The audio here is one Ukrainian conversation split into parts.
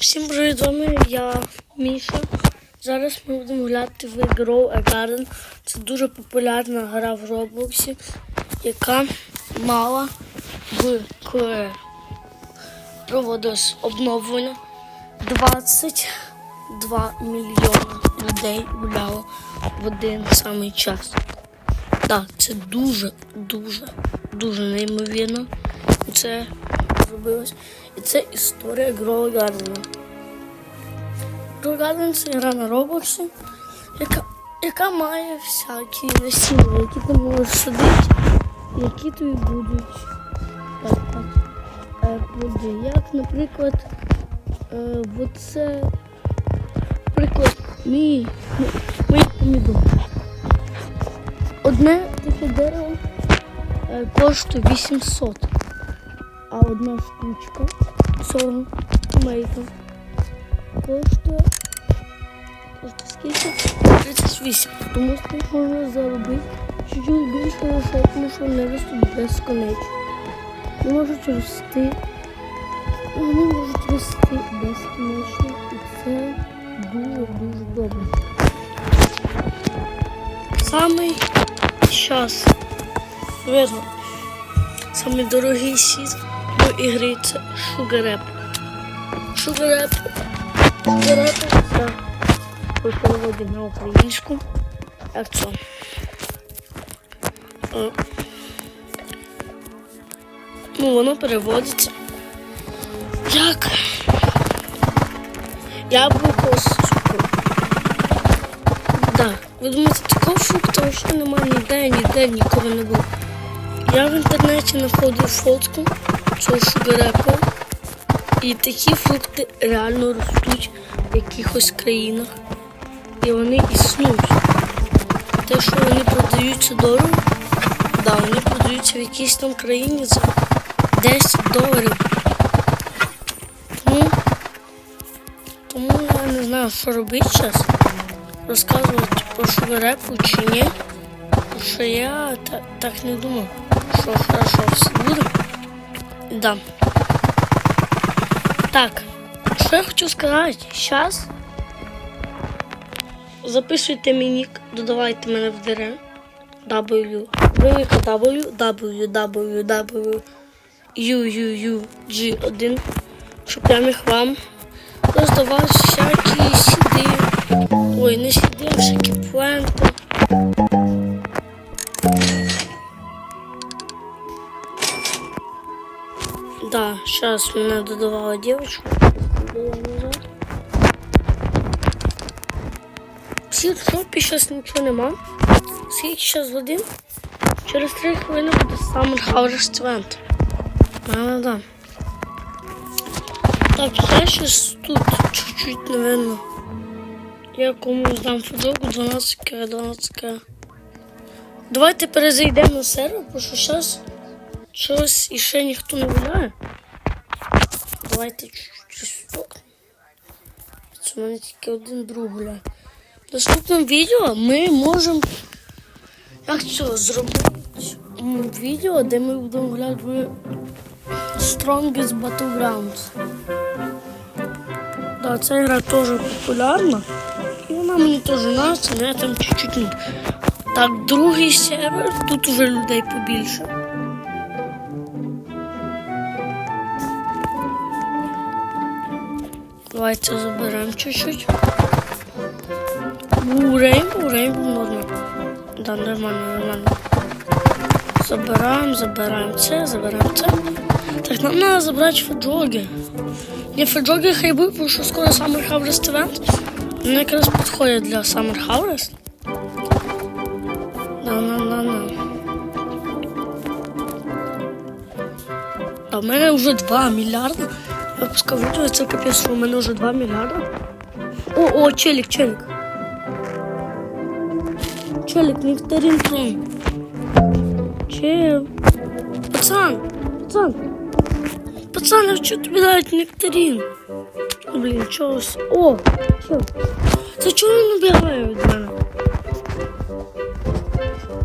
Всім привіт, я Міша. Зараз ми будемо гуляти в Grow a Garden. Це дуже популярна гра в Роблоксі, яка мала в проводилось обновлення 22 мільйона людей гуляло в один самий час. Так, це дуже, дуже, дуже неймовірно. Це зробилось. І це історія Grow Garden. Grow Garden це гра на Роблоксі, яка, яка має всякі насіння, які ти можеш садити, які тобі будуть так, так, е. Як, наприклад, е, оце, наприклад, мій, мій помідор. Одне таке дерево е, коштує 800, а одна штучка 40 томатів коштує коштує скільки? 38. Тому що можна заробити чуть-чуть більше грошей, тому що вони ростуть безконечно. Не можуть рости. Вони можуть рости безконечно. І це дуже-дуже добре. Самий час. Видно. Самий дорогий сіт Sugar Rap. Sugar Rap це по переводі на українську. Як це? Е, Ну, воно переводиться як яблуко з цукром. Так, ви думаєте, такого фрукта взагалі немає ніде, ніде ніколи не було. Я в інтернеті знаходив фотку цього шугарепу, і такі фрукти реально ростуть в якихось країнах. І вони існують. Те, що вони продаються дорого, да, вони продаються в якійсь там країні за 10 доларів. Тому, тому я не знаю, що робити зараз. Розказувати про шугарепу чи ні. Що я та, так не думав, що хорошо все буде. Да. Так, що я хочу сказати? Зараз записуйте мій нік, додавайте мене в ДР. W, велика W, W, W, W, U, U, U, G1, щоб я міг вам роздавати всякі сіди. Ой, не сіди, всякі пленти. Сейчас мене додавала девочку. Назад. В шопі зараз нічого нема. Скільки зараз годин? Через 3 хвилини буде Summer Harvest Event. А, да. Так, я сейчас тут чуть-чуть, наверное. Я комусь дам футболку 12к, 12к. Давайте перезайдемо на сервер, бо що зараз щось іще ніхто не гуляє. Давайте чуть-чуть в мене тільки один друг гуляє. В наступному відео ми можемо як це зробити відео, де ми будемо гуляти в Strongest Battlegrounds. Да, ця гра теж популярна. І вона мені теж нравиться, але я там чуть-чуть. Так, другий сервер, тут уже людей побільше. Давайте заберемо чуть-чуть. У Рейнбоу, Рейнбоу норма. Да, нормально, нормально. Забираємо, забираємо це, забираємо це. Так, нам треба забрати феджоги. Не феджоги хай би, тому що скоро Summer Harvest Event. Вони якраз підходять для Summer Harvest. Да, на, на, на. А в мене вже 2 мільярди. Я випускав відео, це капець, що у мене вже 2 мільярди. О, о, челік, челік. Челік, нектарин трон. Чел. Пацан, пацан. Пацан, а що тобі дають нектарин? Ну, блін, чогось. О, чел. Це чого він убігає від мене?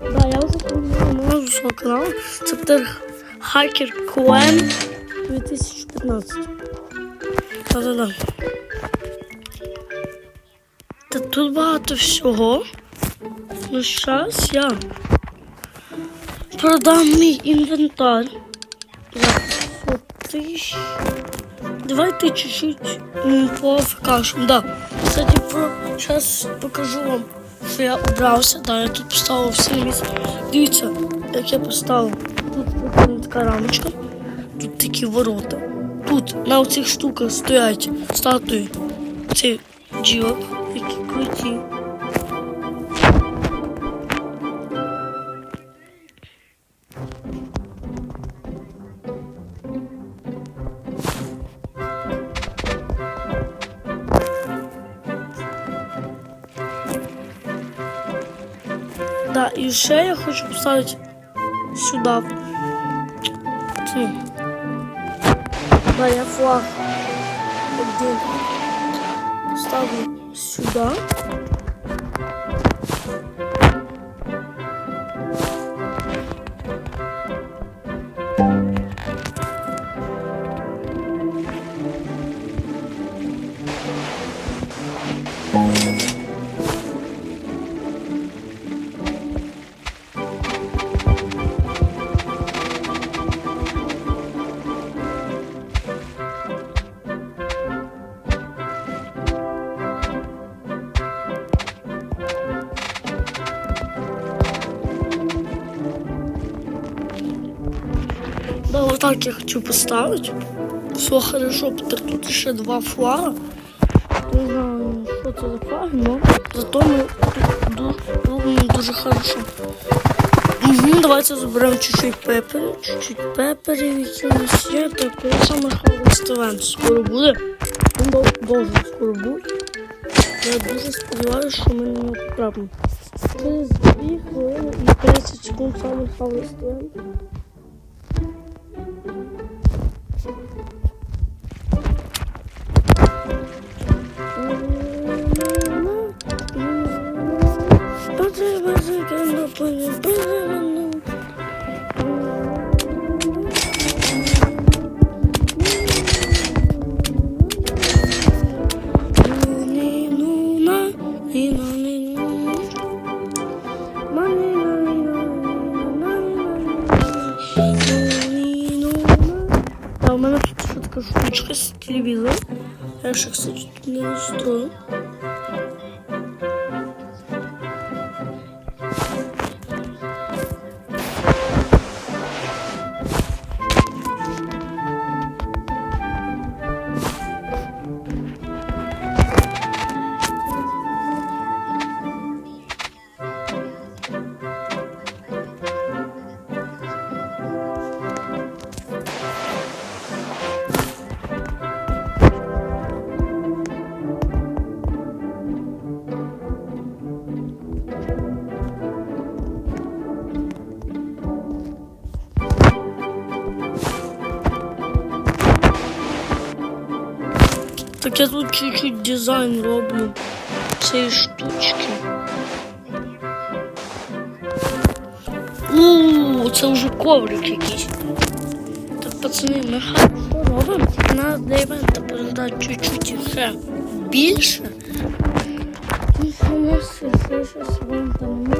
Да, я помню назву свого каналу. Це Hacker QM 2015. Та-да-да. Та тут багато всього. Ну, зараз я продам мій інвентар. За тисяч. Давайте чуть-чуть м. Да. Кстати, про... зараз покажу вам, що я убрався. Да, я тут поставив все місце. Дивіться, як я поставив. Тут така рамочка, тут такі ворота. Тут на оцих штуках стоять статуї цих джілок, які круті. Да, і ще я хочу поставити сюди. Цю. Я флаг один сюди. Я хочу поставить. Все хорошо, тут ще два флага. Не знаю, що це за флаги, но зато ду- робимо дуже хорошо. Угу, давайте заберемо чуть-чуть пеперів, чуть-чуть пеперів, які у нас є. Так, коли саме Харвест скоро буде. Він должен скоро бути. Я дуже сподіваюся, що ми не потрапимо. Через 2 хвилини і 30 секунд саме Harvest з телевізором. Кстати, не настрою. Так я тут чуть-чуть дизайн роблю цієї штучки. У, це вже коврик якийсь. Так, пацани, ми хорошо робимо. Нас для передати чуть-чуть ще більше. Тому що у ще щось немає,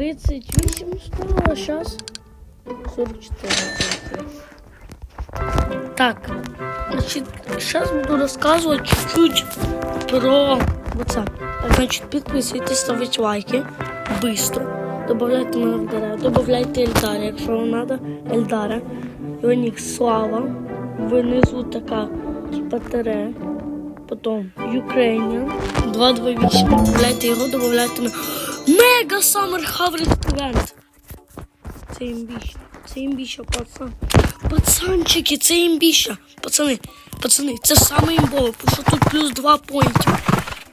38 стоило, а сейчас 44. Так, значит, сейчас буду рассказывать чуть-чуть про WhatsApp. Значит, подписывайтесь, ставить лайки быстро. Добавляйте меня в дара, добавляйте Эльдара, якщо вам надо, Эльдара. Його нік Слава. Внизу така, типа тере. Потом Ukrainian. 228. Добавляйте його, добавляйте мене. Мега Summer Harvest Event. Це імбіща. Це імбіща, пацан. Пацанчики, це імбіща. Пацани, пацани, це саме імбове, тому що тут плюс 2 поінтів.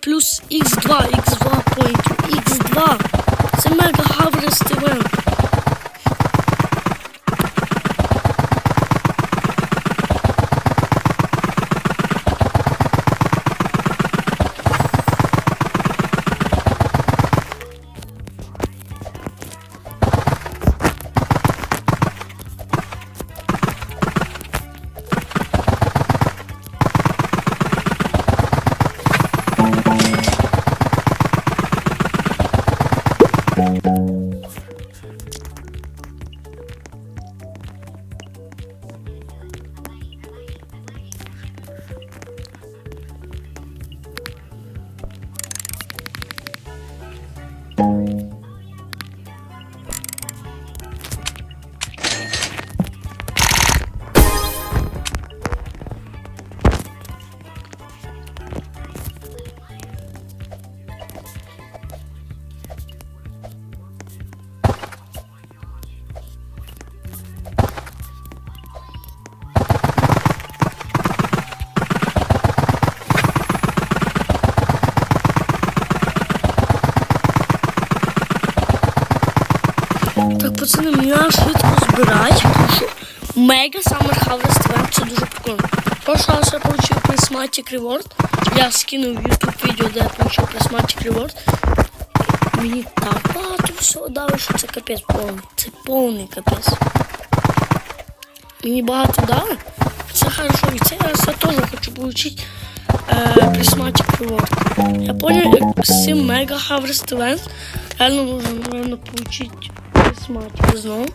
Плюс х2, х2 поінтів, х2. Це мега Mega Summer Harvest Event це дуже прикольно. Прошлый раз я получил Prismatic Reward. Я скинув YouTube відео, де я получив Prismatic Reward. Мені так багато всього дали, що це капець повний. Це повний капець. Мені багато дали. Це хорошо. І раз я теж хочу получить е, Prismatic Reward. Я понял, з цим Mega Harvest Event реально можна, наверное, получить Prismatic знову.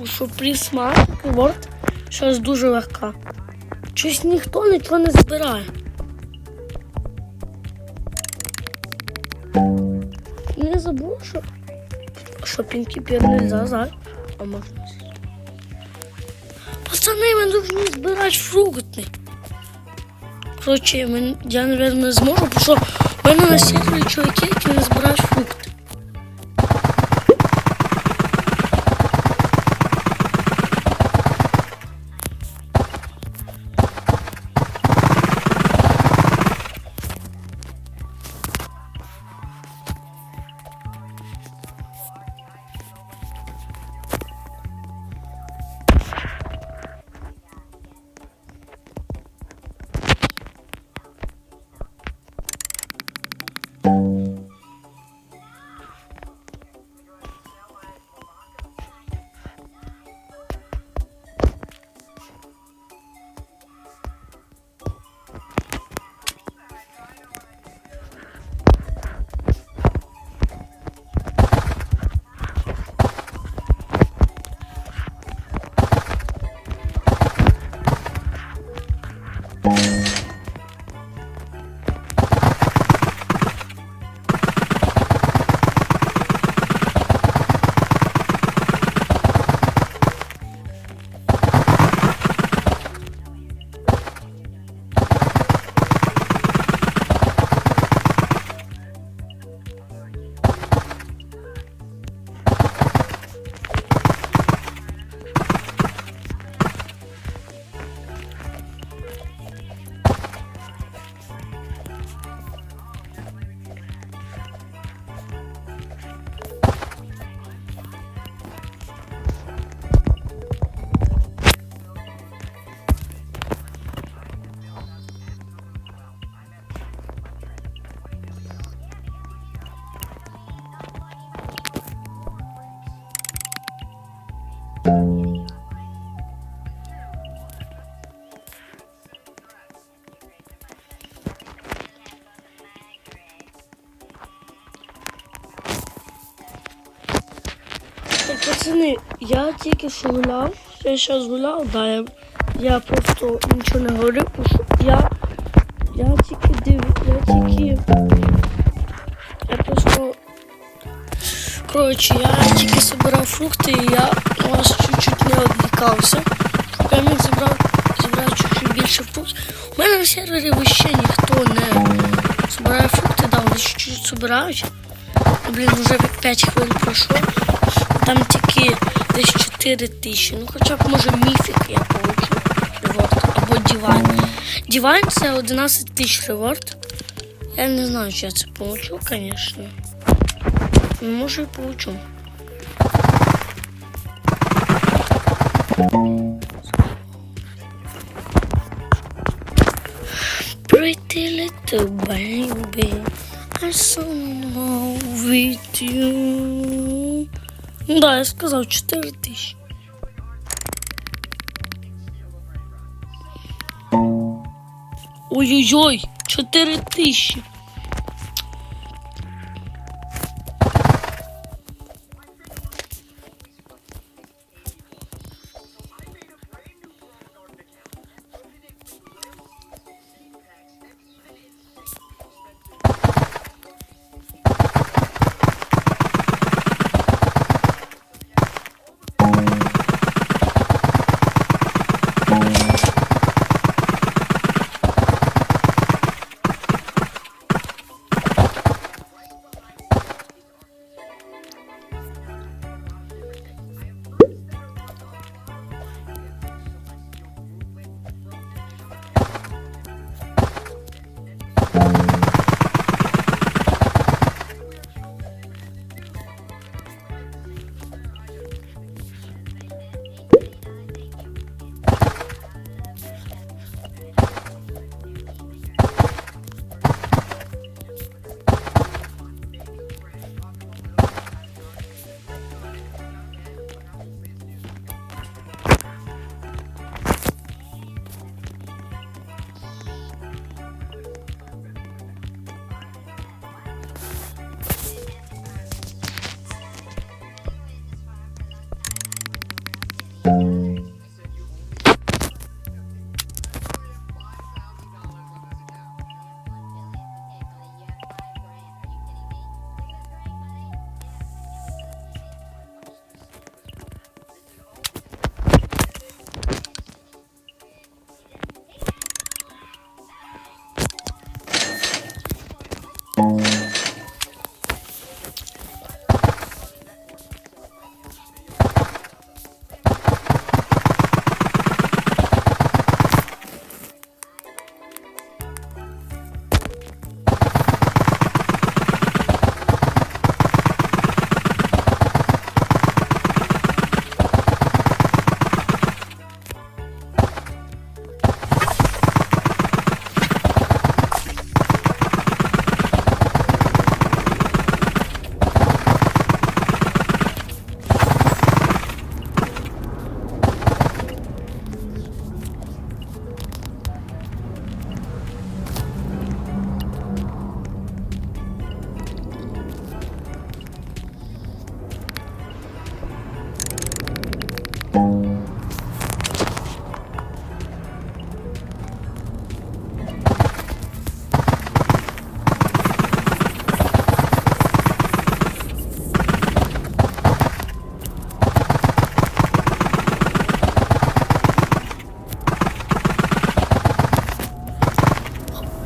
Бо що Prismatic Reward зараз дуже легка. Щось ніхто нічого не збирає. Не забув, що, що Пінкі Пір нельзя зараз, а можна. Пацани, ми повинні збирати фрукти. Коротше, я, мабуть, не зможу, бо що в мене на сервері чуваки, які не збирають фрукти. Пацани, я тільки що гуляв, я зараз гуляв, да, я, я просто нічого не говорив, тому що я, я тільки див, я тільки, я просто, коротше, я тільки збирав фрукти, і я у вас чуть-чуть не відвлікався, щоб я міг зібрав, зібрати чуть-чуть більше фруктів. У мене на сервері вообще ніхто не збирає фрукти, да, вони чуть-чуть збирають. Блін, вже 5 хвилин пройшло. Там тільки десь 4 тисячі. Ну хоча б може міфік я получу реворд. Або дівайн. Дівайн це 11 тисяч реворд. Я не знаю, чи я це получу, звісно. Ну, Може і получу. Pretty little baby, I so love with you. Да, я сказав 4 тисячі. Ой-ой-ой, 4 тисячі.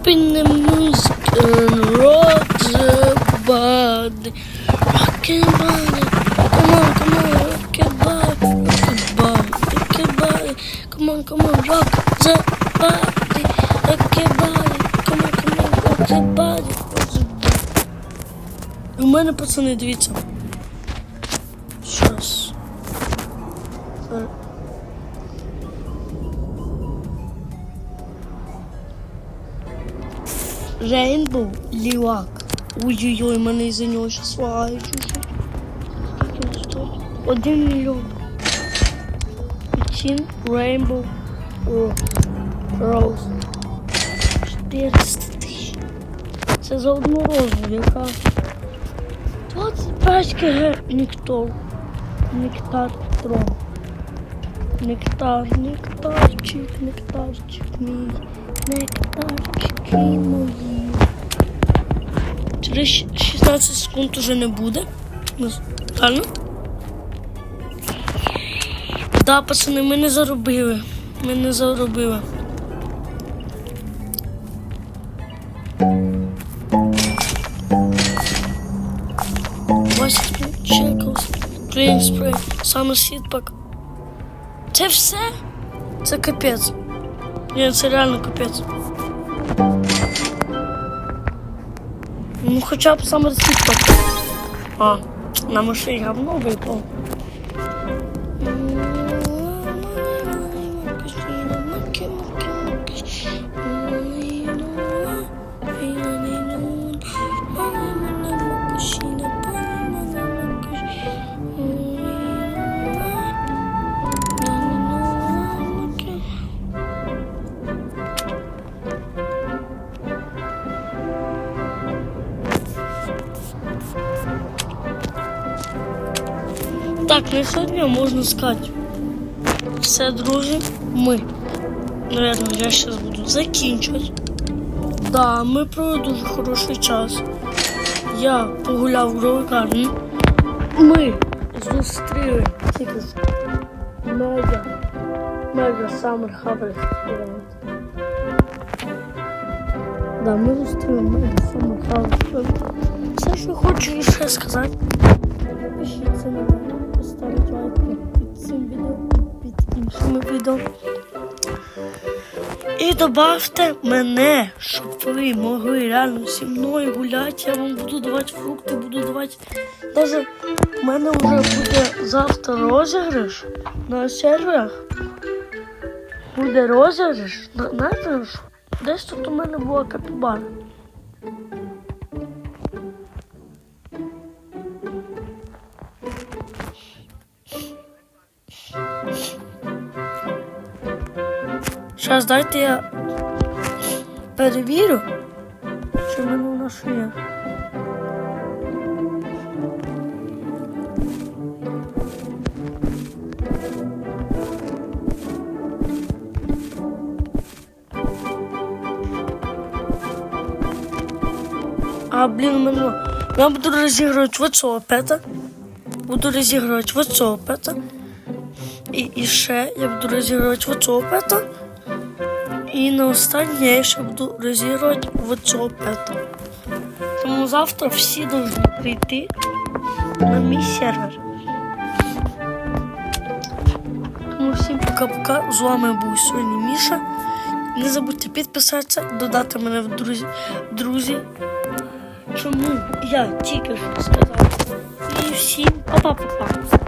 The music and rock the body. Rock your body. Come on, come on, rock your body. Rock your body, rock your body. Come on, come on, rock the body. Rock your body. Come on, come on, rock the body. У мене, пацани, дивіться. Рейнбоу лівак. Ой-ой-ой, мене із-за нього він стоїть? Один мільйон. Чин Рейнбоу Роуз. 400 тисяч. Це за одну розу, яка 25 кг нектар. Нектар трон. Нектар, нектарчик, нектарчик мій. Нектарчики мої. Через 16 секунд уже не буде. Ну, Реально? Да, пацани, ми не заробили. Ми не заробили. Вася чекав. Клін спрей. Саме сітпак. Це все? Це капець. Ні, це реально капець. Ну хоча б саме сітпак. А, на машині говно випало. Так, на сьогодні можна сказати. Все, друзі, ми. Наверно, я зараз буду закінчувати. Да, ми провели дуже хороший час. Я погуляв в ровикарні. Ми зустріли тільки з мега, мега Summer Harvest Да, ми зустріли мега Summer Harvest Все, що хочу ще сказати. Підпишіться на лайк під цим відео і під іншими відео. І добавте мене, щоб ви могли реально зі мною гуляти. Я вам буду давати фрукти, буду давати. Даже в мене вже буде завтра розіграш на серверах. Буде розіграш. На- Знаєте, десь тут у мене була капібара. Сейчас дайте я перевірю, чи в мене у нас є. А, блін, мене... Я буду розігрувати вот цього пета. Буду розігрувати вот цього пета. І, і ще я буду розігрувати вот цього пета. І на останнє я ще буду розігрувати вот цього пета. Тому завтра всі повинні прийти на мій сервер. Тому всім пока-пока. З вами був сьогодні Міша. Не забудьте підписатися, додати мене в друзі. друзі. Чому я тільки що сказав. І всім па-па-па-па.